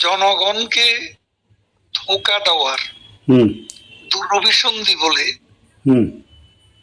জনগণকে ধোকা দেওয়ার হুম। দুরভিসন্ধি বলে হুম।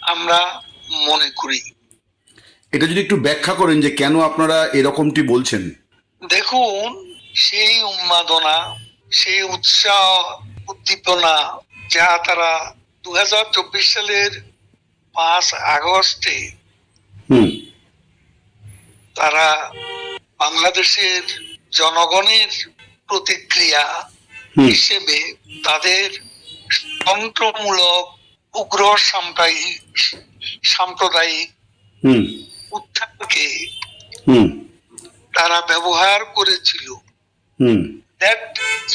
আমরা মনে করি। এটা যদি একটু ব্যাখ্যা করেন যে কেন আপনারা এরকমটি বলছেন। দেখুন সেই উন্মাদনা সেই উৎসাহ উদ্দীপনা যা তারা দু হাজার চব্বিশ সালের পাঁচ আগস্টে হুম। তারা বাংলাদেশের জনগণের প্রতিক্রিয়া হিসেবে তাদের তন্ত্রমূলক উগ্র সাম্প্রদায়িক সাম্প্রদায়িক উত্থানকে তারা ব্যবহার করেছিল।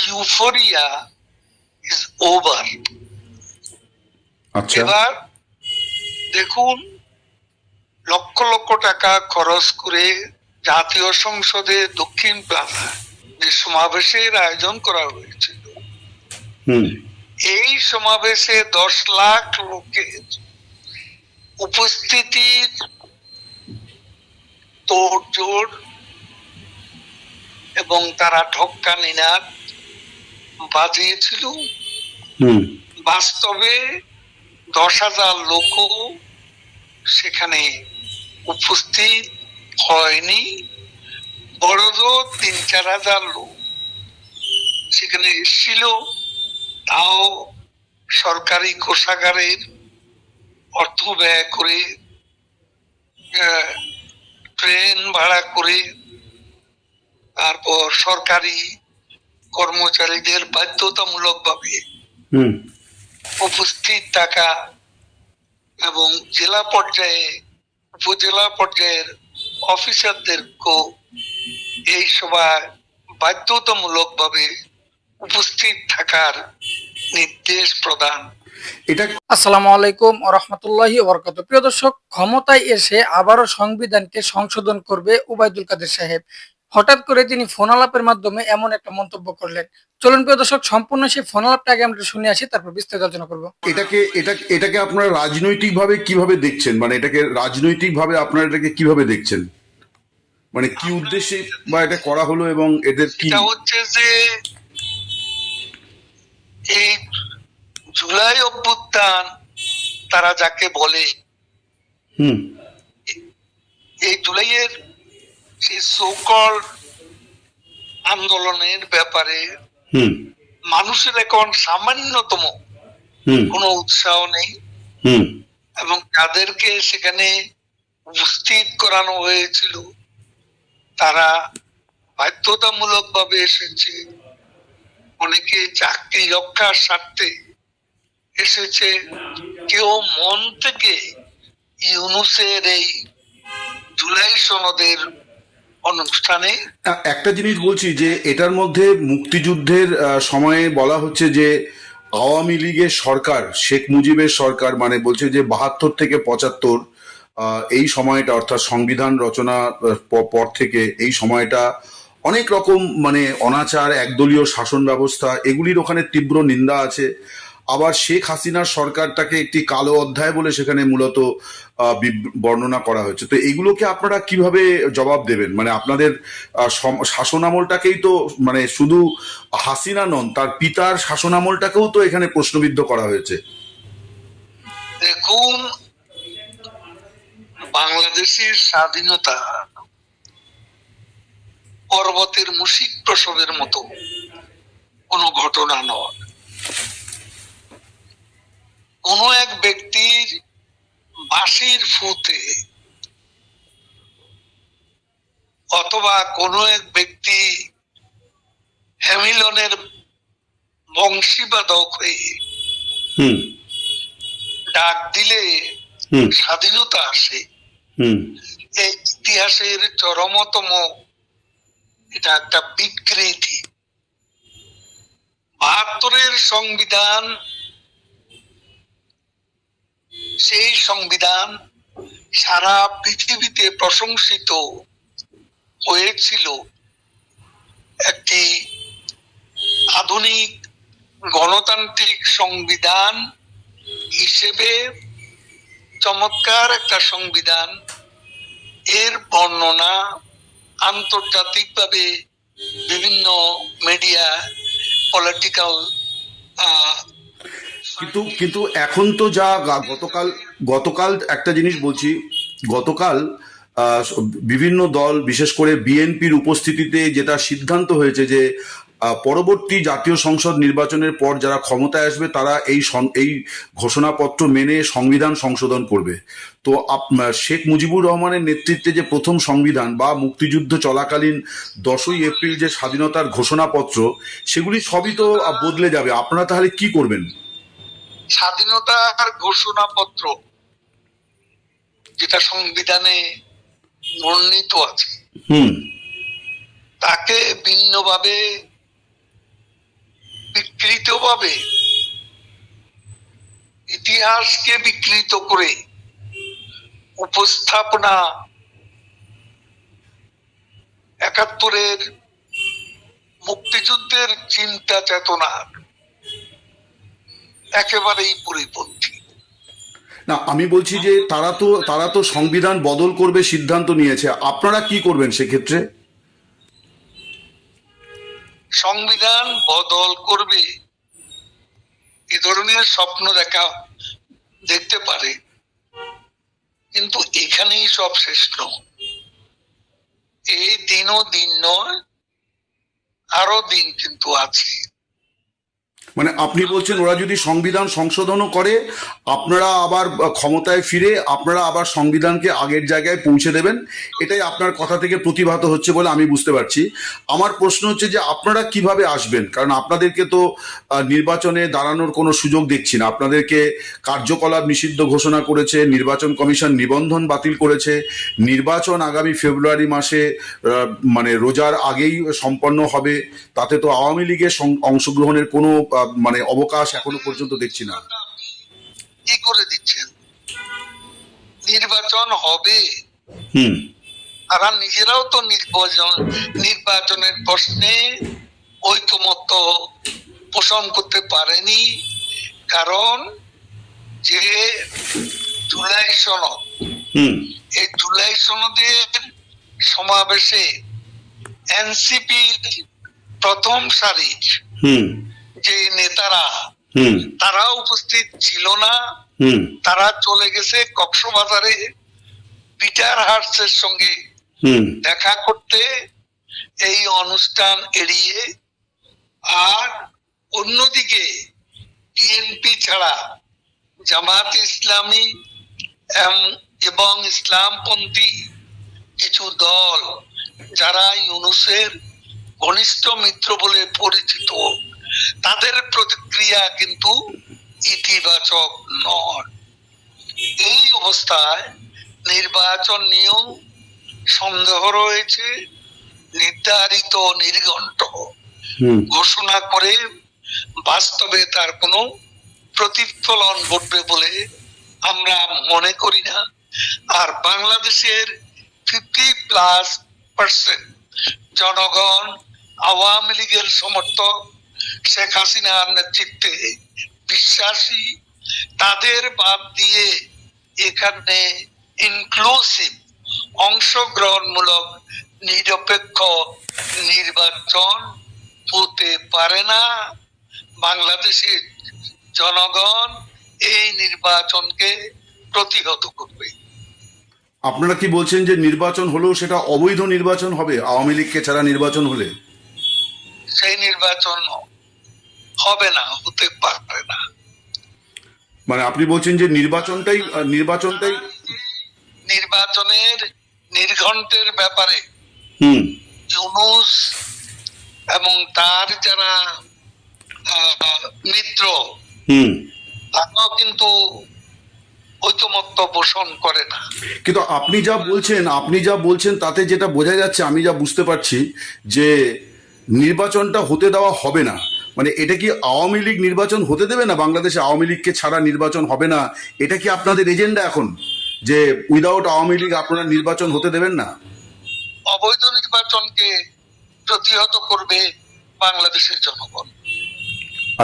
euphoria is over. আচ্ছা। এবার দেখুন লক্ষ লক্ষ টাকা খরচ করে জাতীয় সংসদে দক্ষিণ প্লাজা যে সমাবেশের আয়োজন করা হয়েছিল। এই সমাবেশে দশ লাখ লোকের উপস্থিতির তোড়জোড় এবং তারা ঢক্কা নিনাদ বাজিয়েছিল। বাস্তবে দশ হাজার লোকও সেখানে উপস্থিত হয়নি। বড়জোর তিন চার হাজার লোক। সেখানে এসেছিল তাও সরকারি কোষাগারের অর্থ ব্যয় করে ট্রেন ভাড়া করে তারপর সরকারি কর্মচারীদের বাধ্যতামূলকভাবে হুম। উপস্থিত থাকা এবং জেলা পর্যায়ে উপজেলা পর্যায়ের অফিসারদেরকেও এই সভায় বাধ্যতামূলকভাবে উপস্থিত থাকার নির্দেশ প্রদান। এটা আসসালামু আলাইকুম রহমতুল্লাহি বরকত প্রিয় দর্শক ক্ষমতায় এসে আবারও সংবিধানকে সংশোধন করবে উবাইদুল কাদের সাহেব। হঠাৎ করে তিনি ফোন আলাপের মাধ্যমে এমন একটা মন্তব্য করলেন। চলুন প্রিয় দর্শক সম্পূর্ণ সেই ফোন আলাপটা আগে আমরা শুনে আসি তারপর বিস্তারিত আলোচনা করব। এটাকে এটা এটাকে আপনারা রাজনৈতিকভাবে কীভাবে দেখছেন? মানে এটাকে রাজনৈতিকভাবে আপনারা এটাকে কীভাবে দেখছেন? মানে কি উদ্দেশ্যে বা এটা করা হলো এবং এদের কি হচ্ছে যে এই জুলাই অভ্যুত্থান তারা যাকে বলে হুম। এই জুলাইয়ের সেই সকল আন্দোলনের ব্যাপারে হুম। মানুষের এখন সামান্যতম হুম। কোনো উৎসাহ নেই। হুম। এবং যাদেরকে সেখানে উপস্থিত করানো হয়েছিল। তারা বাধ্যতামূলক ভাবে এসেছে। অনেকে চাকরি রক্ষার স্বার্থে এসেছে। কেউ মন থেকে ইউনুসের এই জুলাই সনদের অনুষ্ঠানে। একটা জিনিস বলছি যে, এটার মধ্যে মুক্তিযুদ্ধের সময়ে বলা হচ্ছে যে, আওয়ামী লীগের সরকার, শেখ মুজিবের সরকার মানে বলছে যে বাহাত্তর থেকে পঁচাত্তর এই সময়টা অর্থাৎ সংবিধান রচনা পর থেকে এই সময়টা অনেক রকম মানে অনাচার একদলীয় শাসন ব্যবস্থা এগুলির ওখানে তীব্র নিন্দা আছে। আবার শেখ হাসিনার সরকারটাকে একটি কালো অধ্যায় বলে সেখানে মূলত বর্ণনা করা হয়েছে। তো এগুলোকে আপনারা কীভাবে জবাব দেবেন? মানে আপনাদের আহ, সম- শাসনামলটাকেই তো মানে শুধু হাসিনা নন তার পিতার শাসনামলটাকেও তো এখানে প্রশ্নবিদ্ধ করা হয়েছে। দেখুন বাংলাদেশের স্বাধীনতা পর্বতের মুশিক প্রসবের মতো কোনো ঘটনা নয়। কোনো এক ব্যক্তির বাঁশির ফুতে অথবা কোনো এক ব্যক্তি হ্যামিলনের বংশীবাদক হয়ে ডাক দিলে স্বাধীনতা আসে। ইতিহাসের চরমতম এটা একটা বিকৃতি। বাহাত্তরের সংবিধান, সেই সংবিধান সারা পৃথিবীতে প্রশংসিত হয়েছিল একটি আধুনিক গণতান্ত্রিক সংবিধান হিসেবে চমৎকার একটা সংবিধান। এর বর্ণনা আন্তর্জাতিকভাবে বিভিন্ন মিডিয়া পলিটিক্যাল কিন্তু কিন্তু এখন তো যা গতকাল গতকাল একটা জিনিস বলছি, গতকাল বিভিন্ন দল, বিশেষ করে বিএনপির উপস্থিতিতে যেটা সিদ্ধান্ত হয়েছে যে পরবর্তী জাতীয় সংসদ নির্বাচনের পর যারা ক্ষমতায় আসবে তারা এই এই ঘোষণাপত্র মেনে সংবিধান সংশোধন করবে। তো শেখ মুজিবুর রহমানের নেতৃত্বে যে প্রথম সংবিধান বা মুক্তিযুদ্ধ চলাকালীন দশই এপ্রিল যে স্বাধীনতার ঘোষণাপত্র সেগুলি সবই তো বদলে যাবে। আপনারা তাহলে কি করবেন? স্বাধীনতার ঘোষণাপত্র যেটা সংবিধানে বর্ণিত আছে হুম। তাকে ভিন্নভাবে বিকৃতভাবে ইতিহাসকে বিকৃত করে উপস্থাপনা একাত্তরের মুক্তিযুদ্ধের চিন্তা চেতনা একেবারেই পরিপন্থী। না আমি বলছি যে তারা তো তারা তো সংবিধান বদল করবে সিদ্ধান্ত নিয়েছে। আপনারা কি করবেন সেক্ষেত্রে? সংবিধান বদল করবে এ ধরনের স্বপ্ন দেখা দেখতে পারে। কিন্তু এখানেই সব শ্রেষ্ঠ এই দিনও দিন নয় আরও দিন কিন্তু আছে। মানে আপনি বলছেন ওরা যদি সংবিধান সংশোধনও করে, আপনারা আবার ক্ষমতায় ফিরে আপনারা আবার সংবিধানকে আগের জায়গায় পৌঁছে দেবেন, এটাই আপনার কথা থেকে প্রতিভাত হচ্ছে বলে আমি বুঝতে পারছি। আমার প্রশ্ন হচ্ছে যে আপনারা কীভাবে আসবেন? কারণ আপনাদেরকে তো নির্বাচনে দাঁড়ানোর কোনো সুযোগ দেখছি না। আপনাদেরকে কার্যকলাপ নিষিদ্ধ ঘোষণা করেছে, নির্বাচন কমিশন নিবন্ধন বাতিল করেছে। নির্বাচন আগামী ফেব্রুয়ারি মাসে মানে রোজার আগেই সম্পন্ন হবে। তাতে তো আওয়ামী লীগের অংশগ্রহণের কোনো মানে অবকাশ এখনও পর্যন্ত দেখছি না। কি করে দিচ্ছেন? নির্বাচন হবে। হুম। তারা নিজেরাও তো নির্বাচন নির্বাচনের প্রশ্নে ঐকমত্য পোষণ করতে পারেনি। কারণ যে জুলাই সনদ হুম। এই জুলাই সনদের সমাবেশে এনসিপি প্রথম সারির হুম। যে নেতারা তারা উপস্থিত ছিল না। তারা চলে গেছে কক্সবাজারে পিটার হার্সের সঙ্গে দেখা করতে। এই অনুষ্ঠান এড়িয়ে আর অন্যদিকে বিএনপি ছাড়া জামাত ইসলামী এবং ইসলামপন্থী কিছু দল যারা ইউনুসের ঘনিষ্ঠ মিত্র বলে পরিচিত। তাদের প্রতিক্রিয়া কিন্তু ইতিবাচক নয়। এই অবস্থায় নির্বাচন নিয়েও সন্দেহ রয়েছে নির্ধারিত নির্ঘণ্ট। ঘোষণা করে বাস্তবে তার কোনো প্রতিফলন ঘটবে বলে আমরা মনে করি না। আর বাংলাদেশের ফিফটি প্লাস পার্সেন্ট জনগণ আওয়ামী লীগের সমর্থক শেখ হাসিনার নেতৃত্বে বিশ্বাসী তাদের বাদ দিয়ে এখানে ইনক্লুসিভ অংশগ্রহণমূলক নিরপেক্ষ নির্বাচন হতে পারে না। বাংলাদেশের জনগণ এই নির্বাচনকে প্রতিহত করবে। আপনারা কি বলছেন যে নির্বাচন হলেও সেটা অবৈধ নির্বাচন হবে? আওয়ামী লীগকে ছাড়া নির্বাচন হলে? সেই নির্বাচন হবে না হতে পারে না। মানে আপনি বলছেন যে নির্বাচনটাই নির্বাচনটাই নির্বাচনের নির্ঘণ্টের ব্যাপারে হুম। ইউনুস এবং তার যারা মিত্র হুম। তারাও কিন্তু ঐকমত্য পোষণ করে না। কিন্তু আপনি যা বলছেন আপনি যা বলছেন তাতে যেটা বোঝা যাচ্ছে আমি যা বুঝতে পারছি যে নির্বাচনটা হতে দেওয়া হবে না। মানে এটা কি আওয়ামী লীগ নির্বাচন হতে দেবে না বাংলাদেশে আওয়ামী লীগকে ছাড়া নির্বাচন হবে না? এটা কি আপনাদের এজেন্ডা এখন? যে উইদাউট আওয়ামী লীগ আপনারা নির্বাচন হতে দেবেন না? অবৈধ নির্বাচনকে প্রতিহত করবে বাংলাদেশের জনগণ।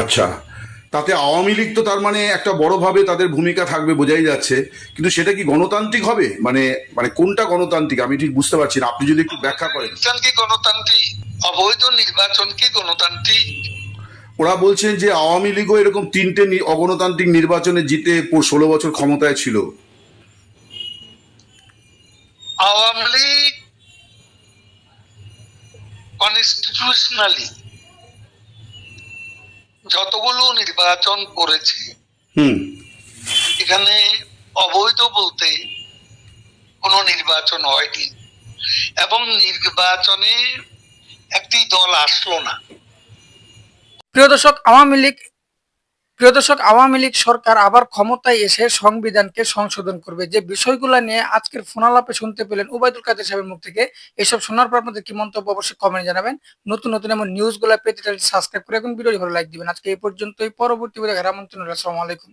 আচ্ছা তাতে আওয়ামী লীগ তো তার মানে একটা বড়ভাবে তাদের ভূমিকা থাকবে বোঝাই যাচ্ছে কিন্তু সেটা কি গণতান্ত্রিক হবে? মানে মানে কোনটা গণতান্ত্রিক? আমি ঠিক বুঝতে পারছি না আপনি যদি একটু ব্যাখ্যা করেন। কি গণতান্ত্রিক? অবৈধ নির্বাচন কি গণতান্ত্রিক? ওরা বলছেন যে আওয়ামী লীগও এরকম তিনটে অগণতান্ত্রিক নির্বাচনে জিতে ষোলো বছর ক্ষমতায় ছিল। আওয়ামী লীগ কনস্টিটিউশনালি যতগুলো নির্বাচন করেছে হুম। এখানে অবৈধ বলতে কোনো নির্বাচন হয়নি। এবং নির্বাচনে একটি দল আসলো না। প্রিয় দর্শক, আওয়ামী লীগ, প্রিয় দর্শক, আওয়ামী লীগ সরকার আবার ক্ষমতায় এসে সংবিধানকে সংশোধন করবে। যে বিষয়গুলো নিয়ে আজকের ফোনালাপে শুনতে পেলেন উবায়দুল কাদের সাহেবের মুখ থেকে, এসব শোনার পর আপনাদের কি মন্তব্য অবশ্যই কমেন্ট জানাবেন। নতুন নতুন এমন নিউজগুলো পেতে সাবস্ক্রাইব করে এখন ভিডিও ভালো লাইক দিবেন। আজকে এই পর্যন্তই, পরবর্তী ভিডিও আমন্ত্রণ। আসসালামু আলাইকুম।